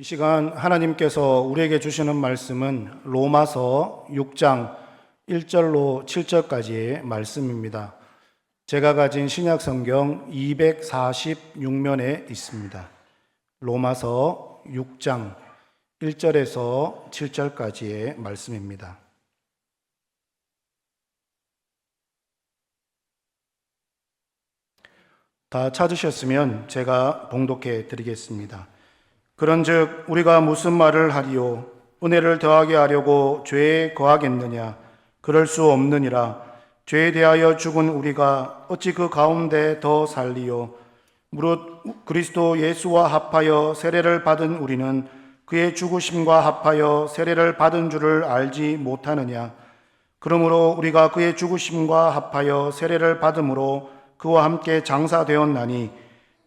이 시간 하나님께서 우리에게 주시는 말씀은 로마서 6장 1절로 7절까지의 말씀입니다. 제가 가진 신약 성경 246면에 있습니다. 로마서 6장 1절에서 7절까지의 말씀입니다. 다 찾으셨으면 제가 봉독해 드리겠습니다. 그런즉 우리가 무슨 말을 하리요? 은혜를 더하게 하려고 죄에 거하겠느냐? 그럴 수 없느니라. 죄에 대하여 죽은 우리가 어찌 그 가운데 더 살리요? 무릇 그리스도 예수와 합하여 세례를 받은 우리는 그의 죽으심과 합하여 세례를 받은 줄을 알지 못하느냐? 그러므로 우리가 그의 죽으심과 합하여 세례를 받음으로 그와 함께 장사되었나니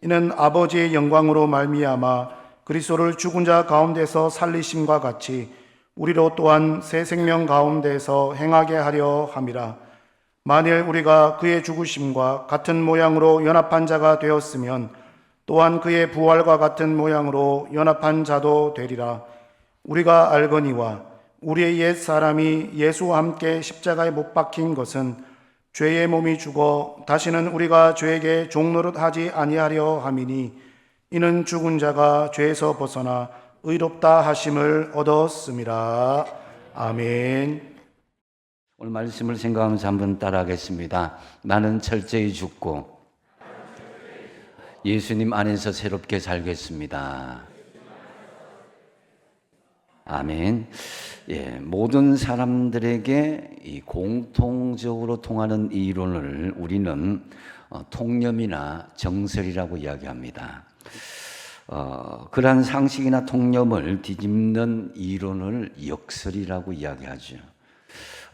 이는 아버지의 영광으로 말미암아 그리스도를 죽은 자 가운데서 살리심과 같이 우리로 또한 새 생명 가운데서 행하게 하려 함이라. 만일 우리가 그의 죽으심과 같은 모양으로 연합한 자가 되었으면 또한 그의 부활과 같은 모양으로 연합한 자도 되리라. 우리가 알거니와 우리의 옛 사람이 예수와 함께 십자가에 못 박힌 것은 죄의 몸이 죽어 다시는 우리가 죄에게 종노릇 하지 아니하려 함이니 이는 죽은 자가 죄에서 벗어나 의롭다 하심을 얻었음이라. 아멘. 오늘 말씀을 생각하면서 한번 따라하겠습니다. 나는 철저히 죽고 예수님 안에서 새롭게 살겠습니다. 아멘. 예, 모든 사람들에게 이 공통적으로 통하는 이 이론을 우리는 어, 통념이나 정설이라고 이야기합니다. 어, 그러한 상식이나 통념을 뒤집는 이론을 역설이라고 이야기하죠.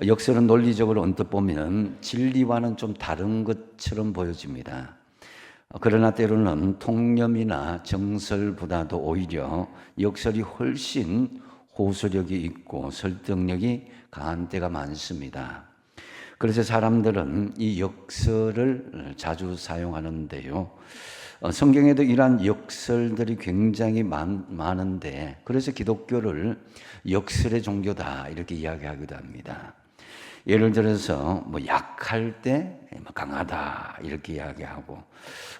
역설은 논리적으로 언뜻 보면 진리와는 좀 다른 것처럼 보여집니다. 어, 그러나 때로는 통념이나 정설보다도 오히려 역설이 훨씬 호소력이 있고 설득력이 강한 때가 많습니다. 그래서 사람들은 이 역설을 자주 사용하는데요. 어, 성경에도 이러한 역설들이 굉장히 많, 많은데 그래서 기독교를 역설의 종교다 이렇게 이야기하기도 합니다. 예를 들어서 뭐 약할 때뭐 강하다 이렇게 이야기하고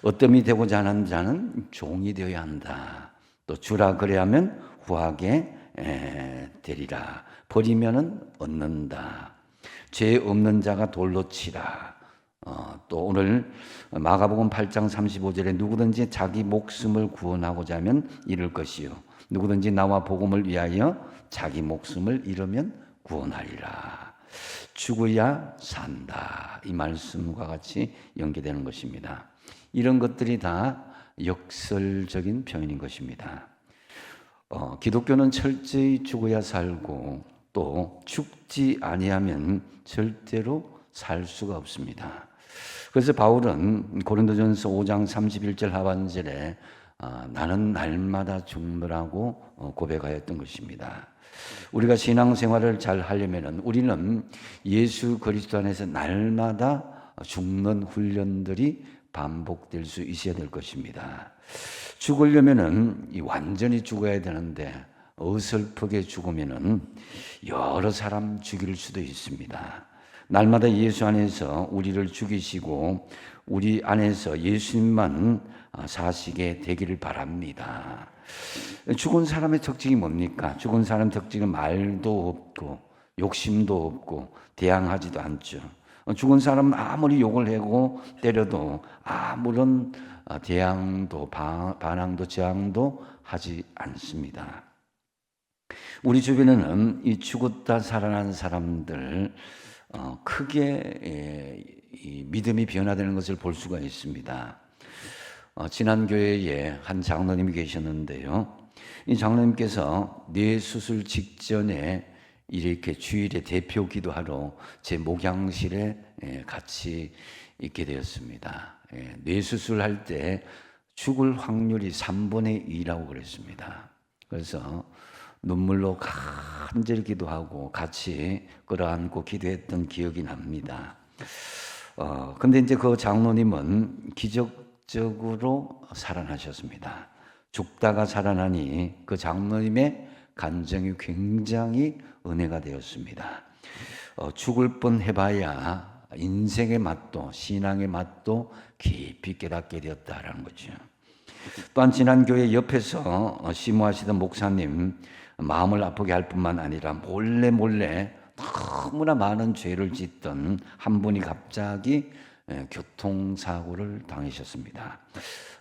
어뜸이 되고자 하는 자는 종이 되어야 한다. 또 주라 그래야면 후하게 에, 되리라. 버리면은 얻는다. 죄 없는 자가 돌로 치라. 어, 또 오늘 마가복음 8장 35절에 누구든지 자기 목숨을 구원하고자 하면 잃을 것이요 누구든지 나와 복음을 위하여 자기 목숨을 잃으면 구원하리라. 죽어야 산다. 이 말씀과 같이 연계되는 것입니다. 이런 것들이 다 역설적인 표현인 것입니다. 어, 기독교는 철저히 죽어야 살고 또 죽지 아니하면 절대로 살 수가 없습니다. 그래서 바울은 고린도전서 5장 31절 하반절에 아, 나는 날마다 죽노라고 어, 고백하였던 것입니다. 우리가 신앙생활을 잘 하려면 우리는 예수 그리스도 안에서 날마다 죽는 훈련들이 반복될 수 있어야 될 것입니다. 죽으려면은 완전히 죽어야 되는데 어설프게 죽으면은 여러 사람 죽일 수도 있습니다. 날마다 예수 안에서 우리를 죽이시고 우리 안에서 예수님만 사시게 되기를 바랍니다. 죽은 사람의 특징이 뭡니까? 죽은 사람 특징은 말도 없고 욕심도 없고 대항하지도 않죠. 죽은 사람은 아무리 욕을 하고 때려도 아무런 대항도 반항도 저항도 하지 않습니다. 우리 주변에는 이 죽었다 살아난 사람들 어, 크게 예, 믿음이 변화되는 것을 볼 수가 있습니다. 어, 지난 교회에 한 장로님이 계셨는데요. 이 장로님께서 뇌 수술 직전에 이렇게 주일에 대표 기도하러 제 목양실에 예, 같이 있게 되었습니다. 예, 뇌 수술할 때 죽을 확률이 3분의 2라고 그랬습니다. 그래서 눈물로 간절히 기도하고 같이 끌어안고 기도했던 기억이 납니다. 어, 근데 이제 그 장로님은 기적적으로 살아나셨습니다. 죽다가 살아나니 그 장로님의 간정이 굉장히 은혜가 되었습니다. 어, 죽을 뻔 해봐야 인생의 맛도 신앙의 맛도 깊이 깨닫게 되었다라는 거죠. 또한 지난 교회 옆에서 어, 심호하시던 목사님 마음을 아프게 할 뿐만 아니라 몰래 몰래 너무나 많은 죄를 짓던 한 분이 갑자기 예, 교통사고를 당하셨습니다.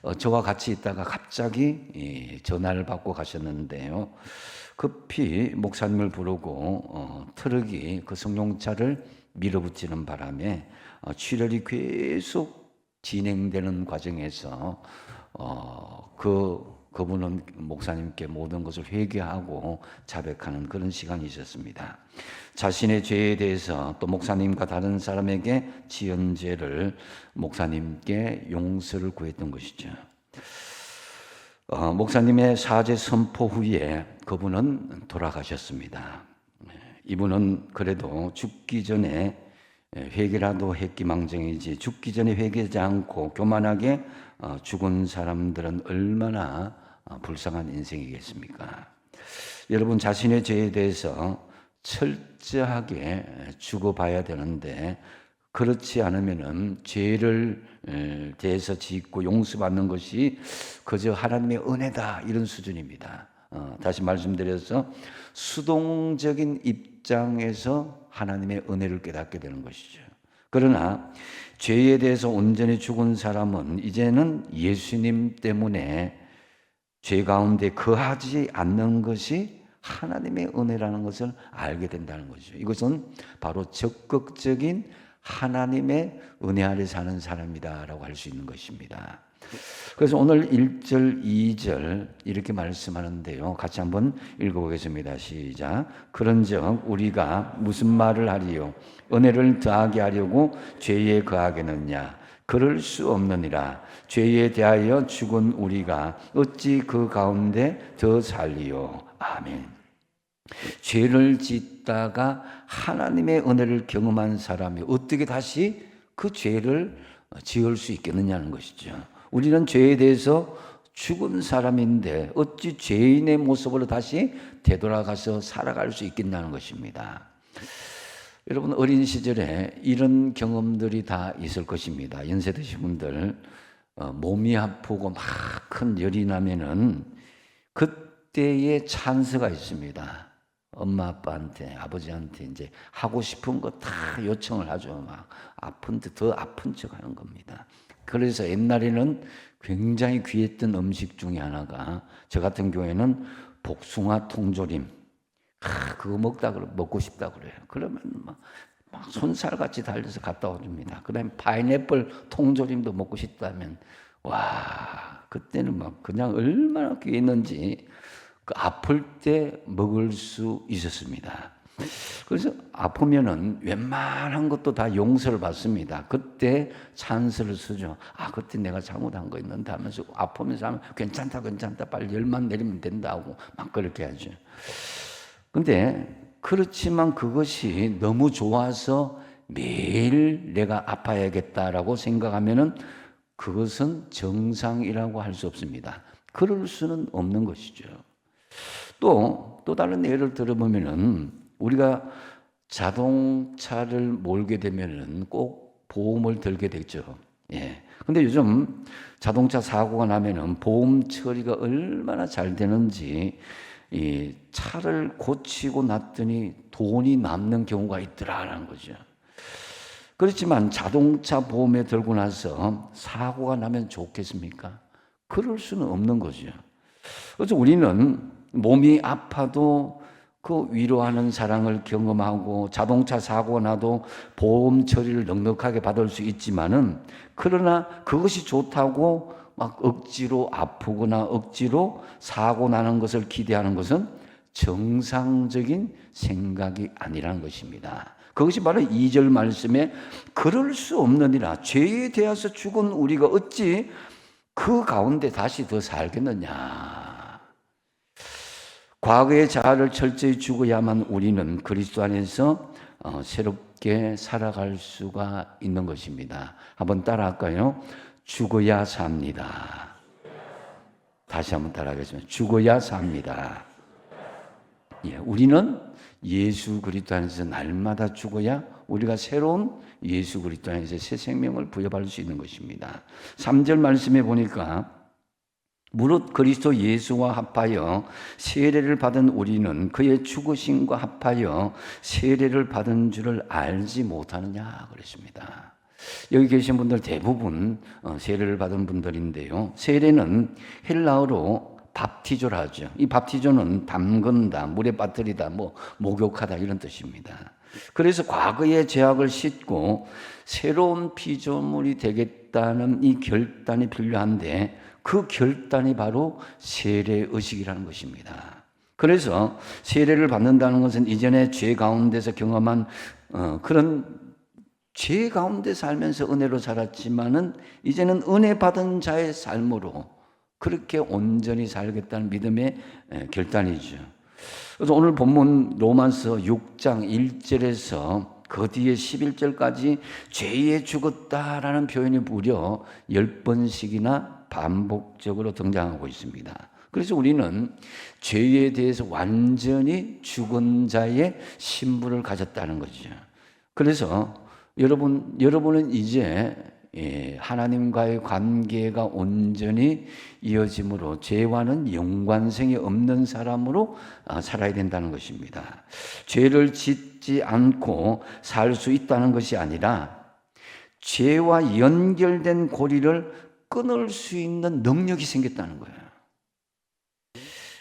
어, 저와 같이 있다가 갑자기 이, 전화를 받고 가셨는데요. 급히 목사님을 부르고 어, 트럭이 그 승용차를 밀어붙이는 바람에 어, 출혈이 계속 진행되는 과정에서 어, 그 그분은 목사님께 모든 것을 회개하고 자백하는 그런 시간이 있었습니다. 자신의 죄에 대해서 또 목사님과 다른 사람에게 지은 죄를 목사님께 용서를 구했던 것이죠. 어, 목사님의 사죄 선포 후에 그분은 돌아가셨습니다. 이분은 그래도 죽기 전에 회개라도 했기망정이지 죽기 전에 회개하지 않고 교만하게 어, 죽은 사람들은 얼마나 어, 불쌍한 인생이겠습니까? 여러분 자신의 죄에 대해서 철저하게 죽어봐야 되는데 그렇지 않으면은 죄를 에, 대해서 짓고 용서받는 것이 그저 하나님의 은혜다 이런 수준입니다. 어, 다시 말씀드려서 수동적인 입장에서 하나님의 은혜를 깨닫게 되는 것이죠. 그러나 죄에 대해서 온전히 죽은 사람은 이제는 예수님 때문에 죄 가운데 거하지 않는 것이 하나님의 은혜라는 것을 알게 된다는 거죠. 이것은 바로 적극적인 하나님의 은혜 아래 사는 사람이다라고 할 수 있는 것입니다. 그래서 오늘 1절, 2절 이렇게 말씀하는데요. 같이 한번 읽어보겠습니다. 시작. 그런 즉 우리가 무슨 말을 하리요? 은혜를 더하게 하려고 죄에 거하겠느냐? 그럴 수 없느니라. 죄에 대하여 죽은 우리가 어찌 그 가운데 더 살리요? 아멘. 죄를 짓다가 하나님의 은혜를 경험한 사람이 어떻게 다시 그 죄를 지을 수 있겠느냐는 것이죠. 우리는 죄에 대해서 죽은 사람인데 어찌 죄인의 모습으로 다시 되돌아가서 살아갈 수 있겠냐는 것입니다. 여러분 어린 시절에 이런 경험들이 다 있을 것입니다. 연세 드신 분들 어, 몸이 아프고 막 큰 열이 나면은 그때의 찬스가 있습니다. 엄마 아빠한테 아버지한테 이제 하고 싶은 거 다 요청을 하죠. 막 아픈데 더 아픈 척 하는 겁니다. 그래서 옛날에는 굉장히 귀했던 음식 중에 하나가 저 같은 경우에는 복숭아 통조림. 아, 그거 먹다 그러 먹고 싶다 그래요. 그러면 막, 막 손살같이 달려서 갖다 와줍니다. 그다음에 파인애플 통조림도 먹고 싶다면 와 그때는 막 그냥 얼마나 귀했는지 그 아플 때 먹을 수 있었습니다. 그래서 아프면은 웬만한 것도 다 용서를 받습니다. 그때 찬스를 쓰죠. 아, 그때 내가 잘못한 거 있는데 하면서 아프면서 하면 괜찮다, 괜찮다, 빨리 열만 내리면 된다고 막 그렇게 하죠. 근데 그렇지만 그것이 너무 좋아서 매일 내가 아파야겠다라고 생각하면은 그것은 정상이라고 할 수 없습니다. 그럴 수는 없는 것이죠. 또, 또 다른 예를 들어보면은 우리가 자동차를 몰게 되면은 꼭 보험을 들게 되죠. 예. 근데 요즘 자동차 사고가 나면은 보험 처리가 얼마나 잘 되는지 이 차를 고치고 났더니 돈이 남는 경우가 있더라라는 거죠. 그렇지만 자동차 보험에 들고 나서 사고가 나면 좋겠습니까? 그럴 수는 없는 거죠. 그래서 우리는 몸이 아파도 그 위로하는 사랑을 경험하고 자동차 사고 나도 보험 처리를 넉넉하게 받을 수 있지만은 그러나 그것이 좋다고 막 억지로 아프거나 억지로 사고 나는 것을 기대하는 것은 정상적인 생각이 아니라는 것입니다. 그것이 바로 2절 말씀에 그럴 수 없느니라 죄에 대해서 죽은 우리가 어찌 그 가운데 다시 더 살겠느냐. 과거의 자아를 철저히 죽어야만 우리는 그리스도 안에서 어, 새롭게 살아갈 수가 있는 것입니다. 한번 따라 할까요? 죽어야 삽니다. 다시 한번 따라하겠습니다. 죽어야 삽니다. 예, 우리는 예수 그리스도 안에서 날마다 죽어야 우리가 새로운 예수 그리스도 안에서 새 생명을 부여받을 수 있는 것입니다. 3절 말씀에 보니까 무릇 그리스도 예수와 합하여 세례를 받은 우리는 그의 죽으심과 합하여 세례를 받은 줄을 알지 못하느냐 그랬습니다. 여기 계신 분들 대부분 어, 세례를 받은 분들인데요. 세례는 헬라어로 밥티조라 하죠. 이 밥티조는 담근다, 물에 빠뜨리다, 뭐 목욕하다 이런 뜻입니다. 그래서 과거의 죄악을 씻고 새로운 피조물이 되겠다는 이 결단이 필요한데 그 결단이 바로 세례 의식이라는 것입니다. 그래서 세례를 받는다는 것은 이전에 죄 가운데서 경험한 어, 그런 죄 가운데 살면서 은혜로 살았지만은 이제는 은혜 받은 자의 삶으로 그렇게 온전히 살겠다는 믿음의 에, 결단이죠. 그래서 오늘 본문 로마서 6장 1절에서 그 뒤에 11절까지 죄에 죽었다라는 표현이 무려 10번씩이나 반복적으로 등장하고 있습니다. 그래서 우리는 죄에 대해서 완전히 죽은 자의 신분을 가졌다는 거죠. 그래서 여러분, 여러분은 이제 예, 하나님과의 관계가 온전히 이어짐으로 죄와는 연관성이 없는 사람으로 아, 살아야 된다는 것입니다. 죄를 짓지 않고 살 수 있다는 것이 아니라 죄와 연결된 고리를 끊을 수 있는 능력이 생겼다는 거예요.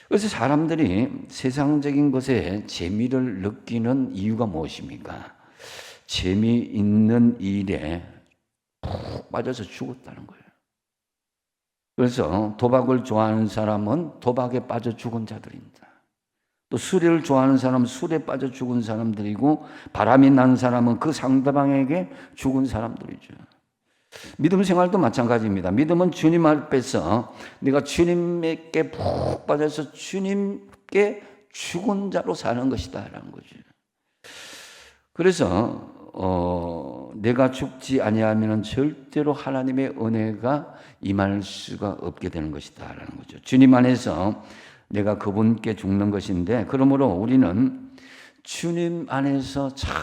그래서 사람들이 세상적인 것에 재미를 느끼는 이유가 무엇입니까? 재미있는 일에 푹 빠져서 죽었다는 거예요. 그래서 도박을 좋아하는 사람은 도박에 빠져 죽은 자들입니다. 또 술을 좋아하는 사람은 술에 빠져 죽은 사람들이고 바람이 난 사람은 그 상대방에게 죽은 사람들이죠. 믿음 생활도 마찬가지입니다. 믿음은 주님 앞에서 내가 주님께 푹 빠져서 주님께 죽은 자로 사는 것이다라는 거죠. 그래서 어, 내가 죽지 아니하면 절대로 하나님의 은혜가 임할 수가 없게 되는 것이다라는 거죠. 주님 안에서 내가 그분께 죽는 것인데 그러므로 우리는 주님 안에서 잘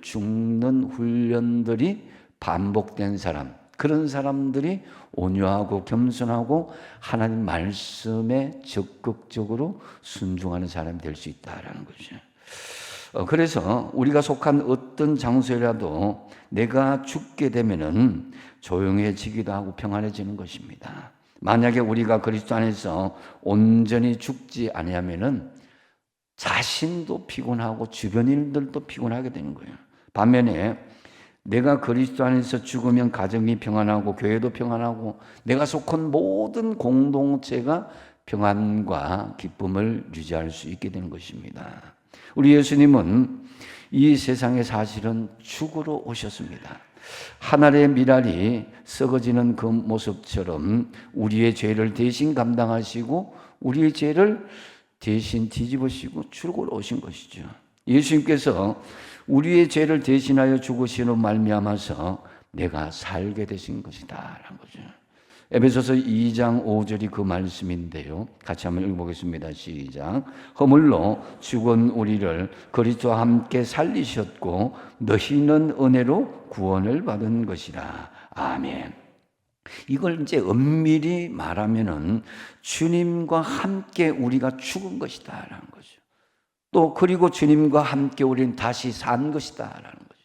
죽는 훈련들이 반복된 사람, 그런 사람들이 온유하고 겸손하고 하나님 말씀에 적극적으로 순종하는 사람이 될 수 있다라는 거죠. 어, 그래서 우리가 속한 어떤 장소라도 내가 죽게 되면은 조용해지기도 하고 평안해지는 것입니다. 만약에 우리가 그리스도 안에서 온전히 죽지 아니하면은 자신도 피곤하고 주변 일들도 피곤하게 되는 거예요. 반면에 내가 그리스도 안에서 죽으면 가정이 평안하고 교회도 평안하고 내가 속한 모든 공동체가 평안과 기쁨을 유지할 수 있게 되는 것입니다. 우리 예수님은 이 세상에 사실은 죽으러 오셨습니다. 하늘의 미랄이 썩어지는 그 모습처럼 우리의 죄를 대신 감당하시고 우리의 죄를 대신 뒤집으시고 죽으러 오신 것이죠. 예수님께서 우리의 죄를 대신하여 죽으시는 말미암아서 내가 살게 되신 것이다라는 거죠. 에베소서 2장 5절이 그 말씀인데요. 같이 한번 읽어보겠습니다. 시작. 허물로 죽은 우리를 그리스도와 함께 살리셨고 너희는 은혜로 구원을 받은 것이라. 아멘. 이걸 이제 엄밀히 말하면은 주님과 함께 우리가 죽은 것이다라는 거죠. 또 그리고 주님과 함께 우리는 다시 산 것이다라는 거죠.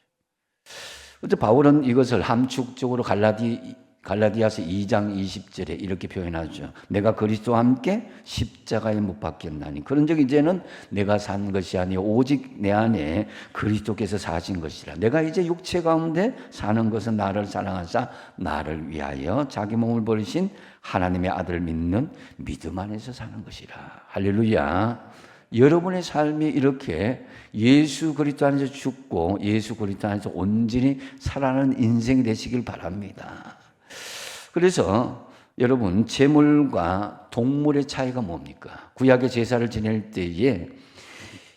어제 바울은 이것을 함축적으로 갈라디 갈라디아서 2장 20절에 이렇게 표현하죠. 내가 그리스도와 함께 십자가에 못 박혔나니. 그런 적 이제는 내가 산 것이 아니요 오직 내 안에 그리스도께서 사신 것이라. 내가 이제 육체 가운데 사는 것은 나를 사랑하사 나를 위하여 자기 몸을 버리신 하나님의 아들 믿는 믿음 안에서 사는 것이라. 할렐루야. 여러분의 삶이 이렇게 예수 그리스도 안에서 죽고 예수 그리스도 안에서 온전히 살아가는 인생이 되시길 바랍니다. 그래서 여러분 재물과 동물의 차이가 뭡니까? 구약의 제사를 지낼 때에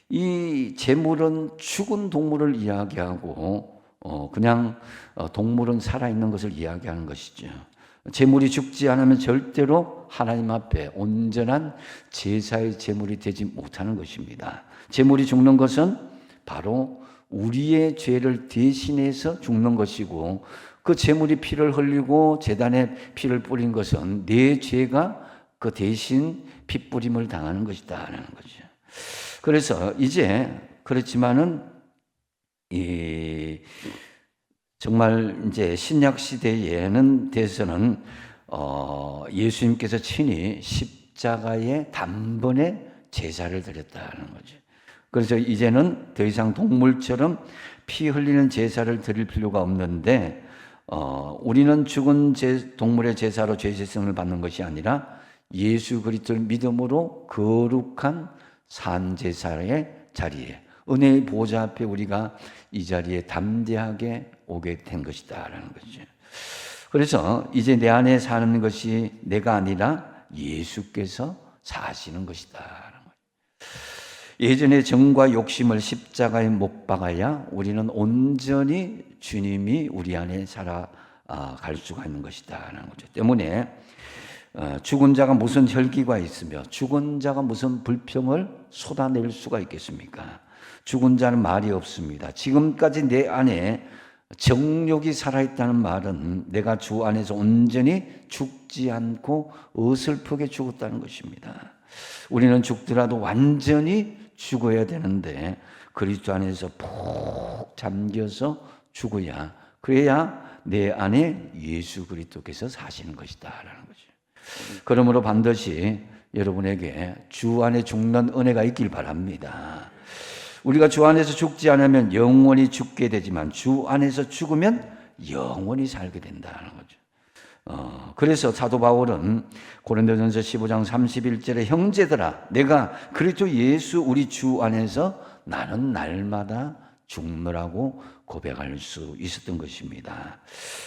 이 재물은 죽은 동물을 이야기하고 어 그냥 어, 동물은 살아 있는 것을 이야기하는 것이죠. 재물이 죽지 않으면 절대로 하나님 앞에 온전한 제사의 재물이 되지 못하는 것입니다. 재물이 죽는 것은 바로 우리의 죄를 대신해서 죽는 것이고 그 재물이 피를 흘리고 재단에 피를 뿌린 것은 내 죄가 그 대신 피 뿌림을 당하는 것이다라는 거죠. 그래서 이제 그렇지만은 이 정말 이제 신약 시대에는 대해서는 어 예수님께서 친히 십자가에 단번에 제사를 드렸다는 거죠. 그래서 이제는 더 이상 동물처럼 피 흘리는 제사를 드릴 필요가 없는데 어 우리는 죽은 제, 동물의 제사로 죄제성을 받는 것이 아니라 예수 그리스도를 믿음으로 거룩한 산 제사의 자리에 은혜의 보좌 앞에 우리가 이 자리에 담대하게 오게 된 것이다라는 거죠. 그래서 이제 내 안에 사는 것이 내가 아니라 예수께서 사시는 것이다. 예전에 정과 욕심을 십자가에 못 박아야 우리는 온전히 주님이 우리 안에 살아갈 수가 있는 것이다라는 거죠. 때문에 어, 죽은 자가 무슨 혈기가 있으며 죽은 자가 무슨 불평을 쏟아낼 수가 있겠습니까? 죽은 자는 말이 없습니다. 지금까지 내 안에 정욕이 살아있다는 말은 내가 주 안에서 온전히 죽지 않고 어설프게 죽었다는 것입니다. 우리는 죽더라도 완전히 죽어야 되는데 그리스도 안에서 푹 잠겨서 죽어야 그래야 내 안에 예수 그리스도께서 사시는 것이다라는 거죠. 그러므로 반드시 여러분에게 주 안에 죽는 은혜가 있길 바랍니다. 우리가 주 안에서 죽지 않으면 영원히 죽게 되지만 주 안에서 죽으면 영원히 살게 된다는 거죠. 어, 그래서 사도 바울은 고린도전서 15장 31절에 형제들아 내가 그리스도 예수 우리 주 안에서 나는 날마다 죽노라고 고백할 수 있었던 것입니다.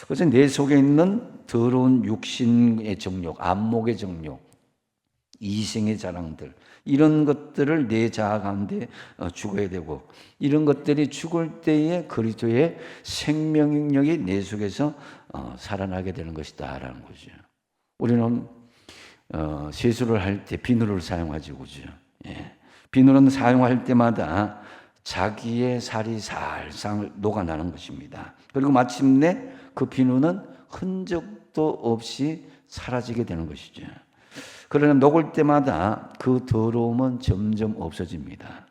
그래서 내 속에 있는 더러운 육신의 정욕, 안목의 정욕, 이생의 자랑들 이런 것들을 내 자아 가운데 어, 죽어야 되고 이런 것들이 죽을 때에 그리스도의 생명력이 내 속에서 어, 살아나게 되는 것이다라는 거죠. 우리는 어, 세수를 할 때 비누를 사용하지 그죠. 예. 비누는 사용할 때마다 자기의 살이 살살 녹아나는 것입니다. 그리고 마침내 그 비누는 흔적도 없이 사라지게 되는 것이죠. 그러나 녹을 때마다 그 더러움은 점점 없어집니다.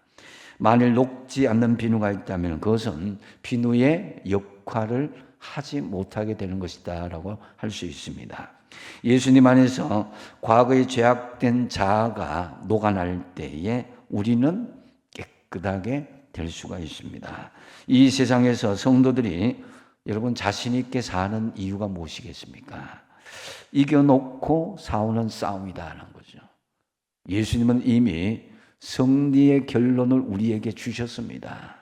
만일 녹지 않는 비누가 있다면 그것은 비누의 역할을 하지 못하게 되는 것이다라고 할 수 있습니다. 예수님 안에서 과거의 죄악된 자아가 녹아날 때에 우리는 깨끗하게 될 수가 있습니다. 이 세상에서 성도들이 여러분 자신 있게 사는 이유가 무엇이겠습니까? 이겨놓고 싸우는 싸움이다라는 거죠. 예수님은 이미 승리의 결론을 우리에게 주셨습니다.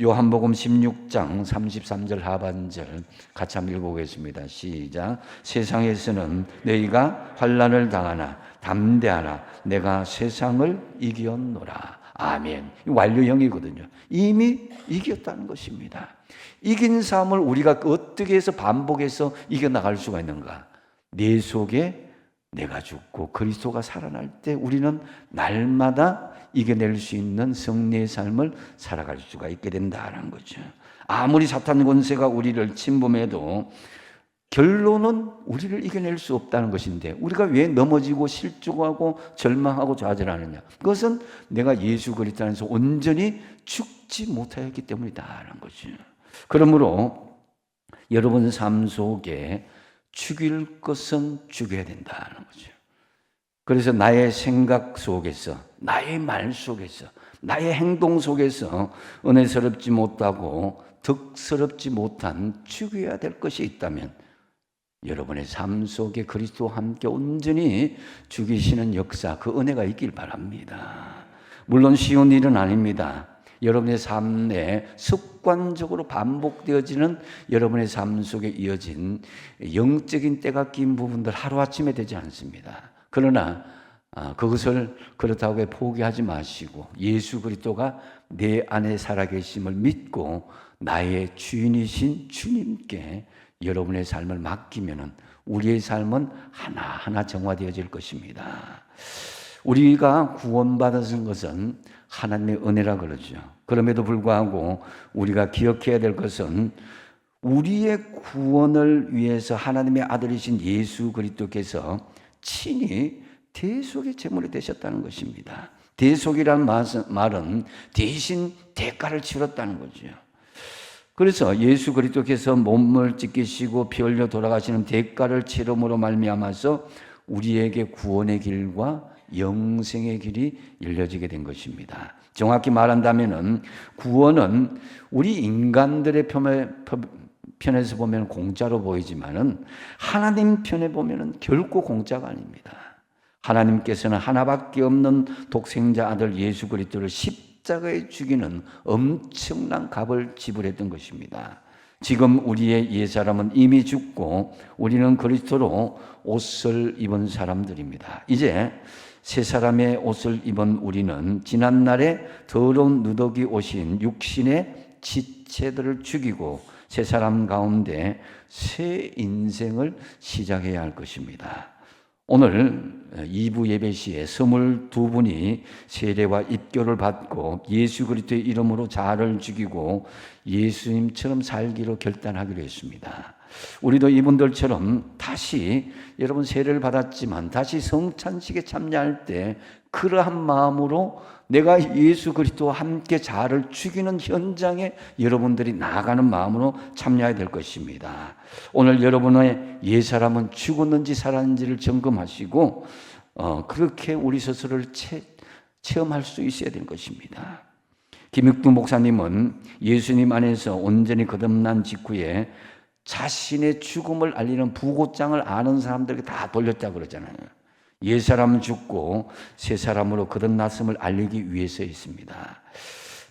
요한복음 16장 33절 하반절 같이 한번 읽어보겠습니다. 시작. 세상에서는 너희가 환란을 당하나 담대하라. 내가 세상을 이겼노라. 아멘. 완료형이거든요. 이미 이겼다는 것입니다. 이긴 삶을 우리가 어떻게 해서 반복해서 이겨나갈 수가 있는가? 내 속에 내가 죽고 그리스도가 살아날 때 우리는 날마다 이겨낼 수 있는 승리의 삶을 살아갈 수가 있게 된다는 거죠. 아무리 사탄 권세가 우리를 침범해도 결론은 우리를 이겨낼 수 없다는 것인데 우리가 왜 넘어지고 실족하고 절망하고 좌절하느냐? 그것은 내가 예수 그리스도 안에서 온전히 죽지 못하였기 때문이다라는 거죠. 그러므로 여러분 삶 속에 죽일 것은 죽여야 된다는 거죠. 그래서 나의 생각 속에서, 나의 말 속에서, 나의 행동 속에서 은혜스럽지 못하고 덕스럽지 못한 죽여야 될 것이 있다면 여러분의 삶 속에 그리스도와 함께 온전히 죽이시는 역사, 그 은혜가 있길 바랍니다. 물론 쉬운 일은 아닙니다. 여러분의 삶에 습관적으로 반복되어지는 여러분의 삶 속에 이어진 영적인 때가 낀 부분들 하루아침에 되지 않습니다. 그러나 아, 그것을 그렇다고 포기하지 마시고 예수 그리스도가 내 안에 살아계심을 믿고 나의 주인이신 주님께 여러분의 삶을 맡기면은 우리의 삶은 하나하나 정화되어질 것입니다. 우리가 구원받은 것은 하나님의 은혜라 그러죠. 그럼에도 불구하고 우리가 기억해야 될 것은 우리의 구원을 위해서 하나님의 아들이신 예수 그리스도께서 친히 대속의 제물이 되셨다는 것입니다. 대속이란 말은 대신 대가를 치렀다는 거죠. 그래서 예수 그리스도께서 몸을 찢기시고 피 흘려 돌아가시는 대가를 치름으로 말미암아서 우리에게 구원의 길과 영생의 길이 열려지게 된 것입니다. 정확히 말한다면은 구원은 우리 인간들의 편에, 편에서 보면 공짜로 보이지만은 하나님 편에 보면은 결코 공짜가 아닙니다. 하나님께서는 하나밖에 없는 독생자 아들 예수 그리스도를 십 자가에 죽이는 엄청난 값을 지불했던 것입니다. 지금 우리의 옛사람은 이미 죽고 우리는 그리스도로 옷을 입은 사람들입니다. 이제 새 사람의 옷을 입은 우리는 지난날에 더러운 누더기 오신 육신의 지체들을 죽이고 새 사람 가운데 새 인생을 시작해야 할 것입니다. 오늘 2부 예배 시에 22분이 세례와 입교를 받고 예수 그리스도의 이름으로 자아를 죽이고 예수님처럼 살기로 결단하기로 했습니다. 우리도 이분들처럼 다시 여러분 세례를 받았지만 다시 성찬식에 참여할 때 그러한 마음으로 내가 예수 그리스도와 함께 자아를 죽이는 현장에 여러분들이 나아가는 마음으로 참여해야 될 것입니다. 오늘 여러분의 옛사람은 죽었는지 살았는지를 점검하시고 어, 그렇게 우리 스스로를 체, 체험할 수 있어야 될 것입니다. 김육두 목사님은 예수님 안에서 온전히 거듭난 직후에 자신의 죽음을 알리는 부고장을 아는 사람들에게 다 돌렸다고 그러잖아요. 옛 사람은 죽고 새 사람으로 거듭났음을 알리기 위해서 있습니다.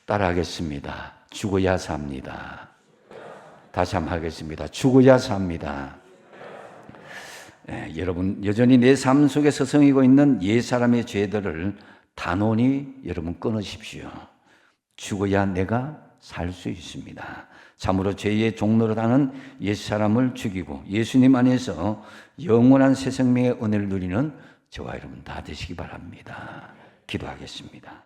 따라하겠습니다. 죽어야 삽니다. 다시 한번 하겠습니다. 죽어야 삽니다. 예, 여러분 여전히 내 삶 속에 서성이고 있는 옛 사람의 죄들을 단호히 여러분 끊으십시오. 죽어야 내가 살 수 있습니다. 참으로 죄의 종로로다는 옛 사람을 죽이고 예수님 안에서 영원한 새 생명의 은혜를 누리는 저와 여러분 다 되시기 바랍니다. 기도하겠습니다.